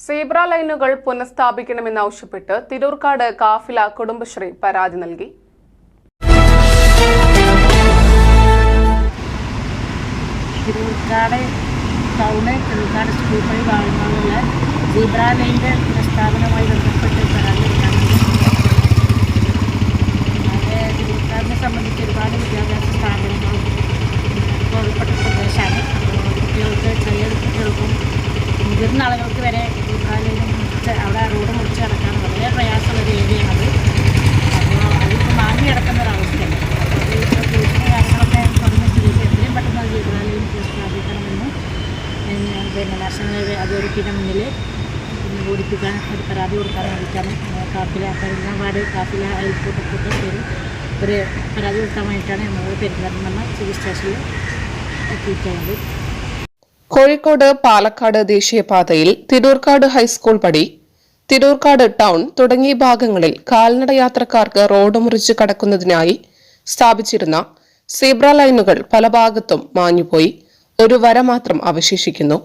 Zebra ലൈനുകൾ പുനഃസ്ഥാപിക്കണമെന്നാവശ്യപ്പെട്ട് തിരൂർക്കാട് കാഫില കുടുംബശ്രീ പരാതി നൽകി. തിരൂർക്കാട് ടൗണ് തിരൂർക്കാട് സ്കൂൾ വഴി ഭാഗങ്ങളിലുള്ള സീബ്ര ലൈന്റെ പുനഃസ്ഥാപനവുമായി ബന്ധപ്പെട്ട് പരാതി തിരൂർക്കാടിനെ സംബന്ധിച്ച് ഒരുപാട് വിദ്യാഭ്യാസ സ്ഥാപനങ്ങളും ഉൾപ്പെട്ട പ്രദേശമാണ്. അപ്പോൾ കുട്ടികൾക്ക് ചെറിയ കുട്ടികൾക്കും മുതിർന്ന ആളുകൾക്ക് വരെ സീബ്ര ലൈനും മുറിച്ച് അവിടെ റോഡ് മുറിച്ച് കിടക്കാൻ വളരെ പ്രയാസമുള്ള ഒരു ഏരിയയാണത് അപ്പോൾ അതിപ്പോൾ മാങ്ങി കിടക്കുന്ന ഒരവസ്ഥയാണ് അപ്പോൾ അത് ഇപ്പോൾ ട്യൂഷന് കാര്യങ്ങളൊക്കെ തുടങ്ങിയ സ്ഥിതിക്ക് എത്രയും പെട്ടെന്ന് അത് ചെയ്താലും സ്ഥാപിക്കണമെന്ന് ഞാൻ പിന്നെ നാഷണൽ ഹൈവേ അതോറിറ്റിയുടെ മുന്നിൽ പിന്നെ ഓടിപ്പിക്കാൻ ഒരു പരാതി കൊടുക്കാൻ വേണ്ടിയിട്ടാണ്. കാപ്പില പെരുന്നാട് കാപ്പില അയൽക്കൂട്ടത്തിന്റെ പേര് ഒരു പരാതി കൊടുക്കാൻ വേണ്ടിയിട്ടാണ് നമ്മൾ പെരുന്തൽമണ്ണ സിവിൽ സ്റ്റേഷനിൽ എത്തിയിട്ടുള്ളത്. കോഴിക്കോട് പാലക്കാട് ദേശീയപാതയിൽ തിരൂർക്കാട് ഹൈസ്കൂൾ പടി തിരൂർക്കാട് ടൗൺ തുടങ്ങിയ ഭാഗങ്ങളിൽ കാൽനട യാത്രക്കാർക്ക് റോഡ് മുറിച്ച് കടക്കുന്നതിനായി സ്ഥാപിച്ചിരുന്ന സീബ്ര ലൈനുകൾ പല ഭാഗത്തും മാഞ്ഞുപോയി. ഒരു വര മാത്രം അവശേഷിക്കുന്നു.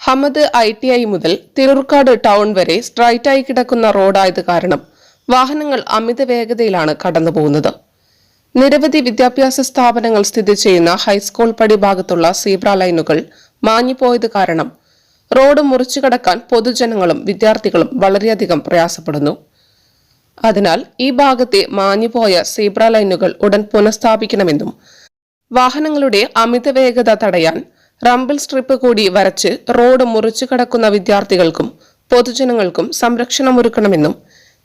ഹമദ് ഐ ടി ഐ മുതൽ തിരൂർക്കാട് ടൗൺ വരെ സ്ട്രൈറ്റായി കിടക്കുന്ന റോഡായത് കാരണം വാഹനങ്ങൾ അമിത വേഗതയിലാണ് കടന്നുപോകുന്നത്. നിരവധി വിദ്യാഭ്യാസ സ്ഥാപനങ്ങൾ സ്ഥിതി ചെയ്യുന്ന ഹൈസ്കൂൾ പടി ഭാഗത്തുള്ള സീബ്ര ലൈനുകൾ മാഞ്ഞുപോയത് കാരണം റോഡ് മുറിച്ചു കടക്കാൻ പൊതുജനങ്ങളും വിദ്യാർത്ഥികളും വളരെയധികം പ്രയാസപ്പെടുന്നു. അതിനാൽ ഈ ഭാഗത്തെ മാഞ്ഞുപോയ സീബ്ര ലൈനുകൾ ഉടൻ പുനഃസ്ഥാപിക്കണമെന്നും വാഹനങ്ങളുടെ അമിത വേഗത തടയാൻ റംബിൾ സ്ട്രിപ്പ് കൂടി വരച്ച് റോഡ് മുറിച്ചു കടക്കുന്ന വിദ്യാർത്ഥികൾക്കും പൊതുജനങ്ങൾക്കും സംരക്ഷണമൊരുക്കണമെന്നും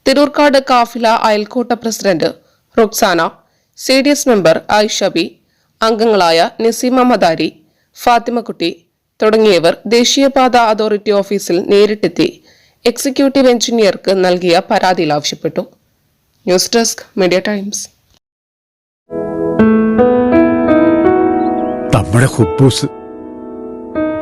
Thirurkad Kafila അയൽക്കൂട്ട president Ruksana C D S member Aishabi അംഗങ്ങളായ നസീമ മദാരി ഫാത്തിമക്കുട്ടി തുടങ്ങിയവർ ദേശീയപാത അതോറിറ്റി ഓഫീസിൽ നേരിട്ടെത്തി എക്സിക്യൂട്ടീവ് എഞ്ചിനീയർക്ക് നൽകിയ പരാതിയിൽ ആവശ്യപ്പെട്ടു. News desk media times. നമ്മുടെ